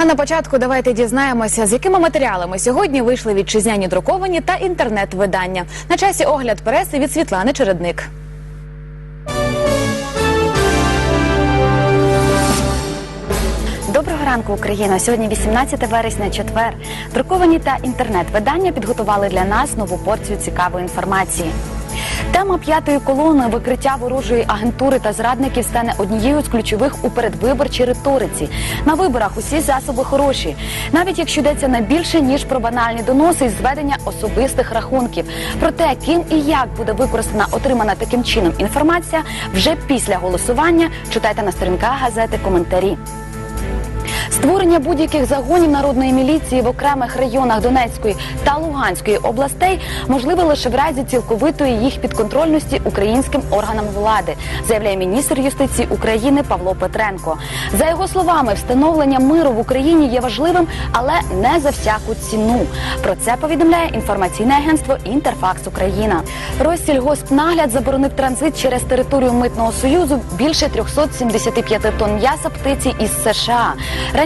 А на початку давайте дізнаємося, з якими матеріалами сьогодні вийшли вітчизняні друковані та інтернет-видання. На часі огляд преси від Світлани Чередник. Доброго ранку, Україна! Сьогодні 18 вересня, четвер. Друковані та інтернет-видання підготували для нас нову порцію цікавої інформації. Тема п'ятої колони викриття ворожої агентури та зрадників стане однією з ключових у передвиборчій риториці. На виборах усі засоби хороші, навіть якщо йдеться не більше ніж про банальні доноси і зведення особистих рахунків. Про те, ким і як буде використана отримана таким чином інформація, вже після голосування читайте на сторінках газети коментарі. Створення будь-яких загонів народної міліції в окремих районах Донецької та Луганської областей можливе лише в разі цілковитої їх підконтрольності українським органам влади, заявляє міністр юстиції України Павло Петренко. За його словами, встановлення миру в Україні є важливим, але не за всяку ціну. Про це повідомляє інформаційне агентство Інтерфакс Україна. Россільгоспнагляд заборонив транзит через територію митного союзу більше 375 тонн м'яса птиці із США.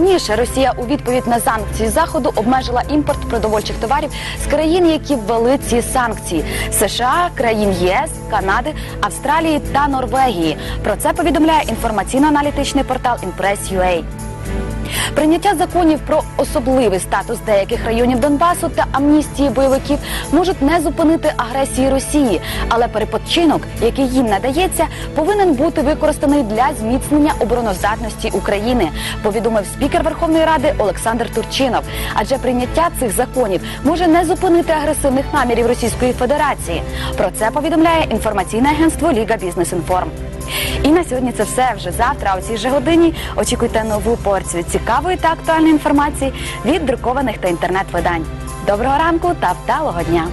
Раніше Росія у відповідь на санкції заходу обмежила імпорт продовольчих товарів з країн, які ввели ці санкції: США, країн ЄС, Канади, Австралії та Норвегії. Про це повідомляє інформаційно-аналітичний портал Impress.ua. Прийняття законів про особливий статус деяких районів Донбасу та амністії бойовиків можуть не зупинити агресії Росії, але перепочинок, який їм надається, повинен бути використаний для зміцнення обороноздатності України. Повідомив спікер Верховної Ради Олександр Турчинов. Адже прийняття цих законів може не зупинити агресивних намірів Російської Федерації. Про це повідомляє інформаційне агентство Ліга Бізнес Інформ. І на сьогодні це все. Вже завтра, о цій же годині, очікуйте нову порцію цікавої та актуальної інформації від друкованих та інтернет-видань. Доброго ранку та вдалого дня!